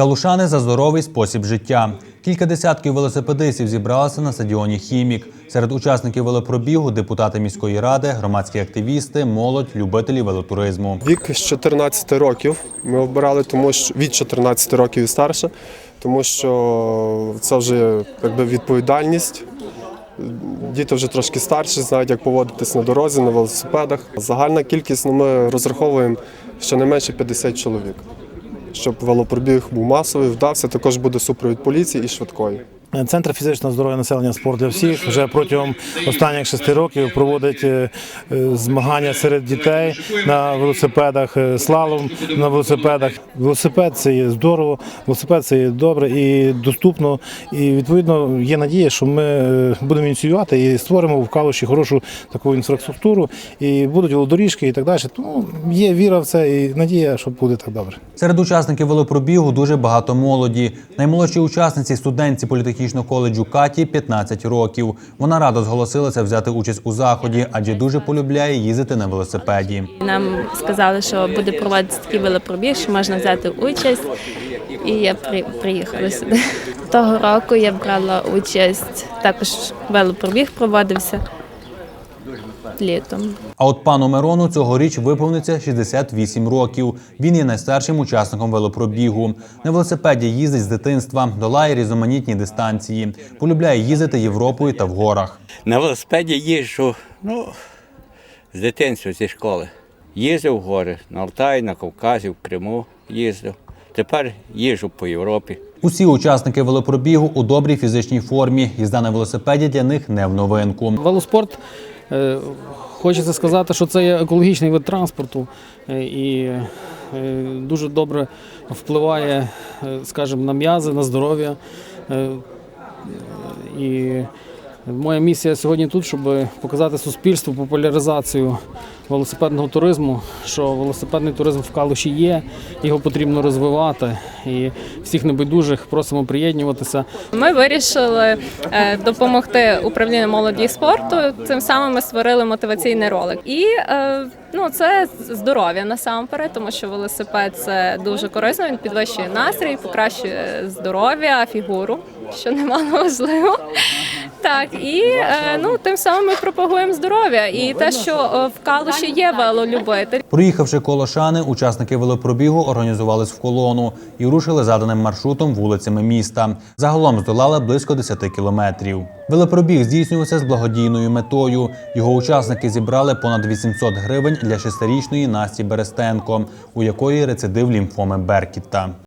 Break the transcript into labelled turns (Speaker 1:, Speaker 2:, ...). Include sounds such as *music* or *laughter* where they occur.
Speaker 1: Калушани за здоровий спосіб життя. Кілька десятків велосипедистів зібралися на стадіоні Хімік. Серед учасників велопробігу депутати міської ради, громадські активісти, молодь, любителі велотуризму.
Speaker 2: Вік з 14 років ми обирали, тому що від 14 років і старше, тому що це вже якби відповідальність. Діти вже трошки старші, знають, як поводитись на дорозі, на велосипедах. Загальна кількість ну, ми розраховуємо щонайменше 50 чоловік. Щоб велопробіг був масовий, вдався, також буде супровід поліції і швидкої.
Speaker 3: Центр фізичного здоров'я населення спорт для всіх вже протягом останніх шести років проводить е, е, змагання серед дітей на велосипедах, е, слалом на велосипедах. Велосипед це є здорово, велосипед це є добре і доступно. І відповідно є надія, що ми будемо ініціювати і створимо в Калуші хорошу таку інфраструктуру, і будуть велодоріжки і так далі. Тому є віра в це і надія, що буде так добре.
Speaker 1: Серед учасників велопробігу дуже багато молоді. Наймолодшій учасниці студентці політехнічного коледжу Каті 15 років. Вона радо зголосилася взяти участь у заході, адже дуже полюбляє їздити на велосипеді.
Speaker 4: Нам сказали, що буде проводитися такий велопробіг, що можна взяти участь. І я при, приїхала сюди. Того року я брала участь, також велопробіг проводився літом.
Speaker 1: А от пану Мирону цьогоріч виповниться 68 років. Він є найстаршим учасником велопробігу. На велосипеді їздить з дитинства, долає різноманітні дистанції. Полюбляє їздити Європою та в горах.
Speaker 5: На велосипеді їжджу, ну, з дитинства, зі школи. Їздив в гори на Алтаї, на Кавказі, в Криму їздив. Тепер їжджу по Європі.
Speaker 1: Усі учасники велопробігу у добрій фізичній формі. Їзда на велосипеді для них не в новинку.
Speaker 6: Велоспорт, хочеться сказати, що це є екологічний вид транспорту е, і е, дуже добре впливає, е, скажімо, на м'язи, на здоров'я. Е, І моя місія сьогодні тут, щоб показати суспільству популяризацію велосипедного туризму, що велосипедний туризм в Калуші є, його потрібно розвивати. І всіх небайдужих просимо приєднуватися.
Speaker 4: Ми вирішили е, допомогти управлінню молоді спорту. Тим самим ми створили мотиваційний ролик. І е, ну, це здоров'я насамперед, тому що велосипед це дуже корисно. Він підвищує настрій, покращує здоров'я, фігуру, що немало *laughs* важливо. Так, і е, ну тим самим ми пропагуємо здоров'я і те, що е, в Калуші є велолюбитель.
Speaker 1: Проїхавши коло Шани, учасники велопробігу організувались в колону і рушили заданим маршрутом вулицями міста. Загалом здолали близько 10 кілометрів. Велопробіг здійснювався з благодійною метою. Його учасники зібрали понад 800 гривень для шестирічної Насті Берестенко, у якої рецидив лімфоми Беркіта.